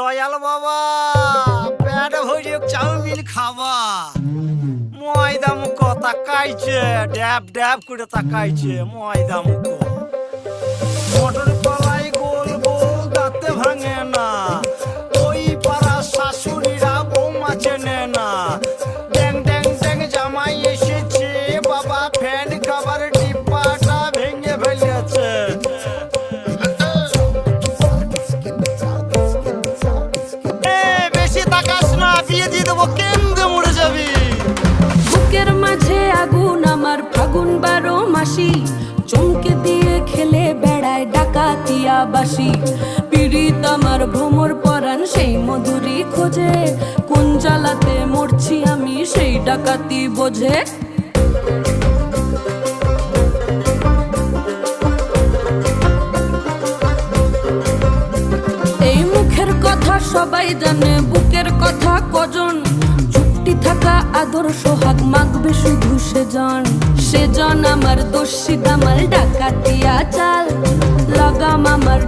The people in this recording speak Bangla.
দয়াল বাবা, পেট ভরে চাউমিন খাবা। ময়দা মুখ তাকাইছে, ড্যাব ড্যাব করে তাকাইছে ময়দা মুখ মটর কলাই গোল গোল দাঁতে ভাঙে না। ওই পাড়া শাশুড়িরা বৌমা চেনে না। ড্যাং ড্যাং ড্যাং জামাই এসেছে, বাবা ফ্যান খাবার চমকে দিয়ে খেলে বেড়ায় ডাকাতিয়া বাসি। পীড়িত আমার ভ্রমর পরাণ, সেই মধুরি খোঁজে। কোন জ্বালাতে মরছি আমি, সেই ডাকাতি বোঝে। এই মুখের কথা সবাই জানে, বুকের কথা কজন। চুপটি থাকা আদর সোহাগ মাগবে শুধু সেজন সেজন আমার দস্যি আমার ডাকাতিয়া চাল। লাগাম আমার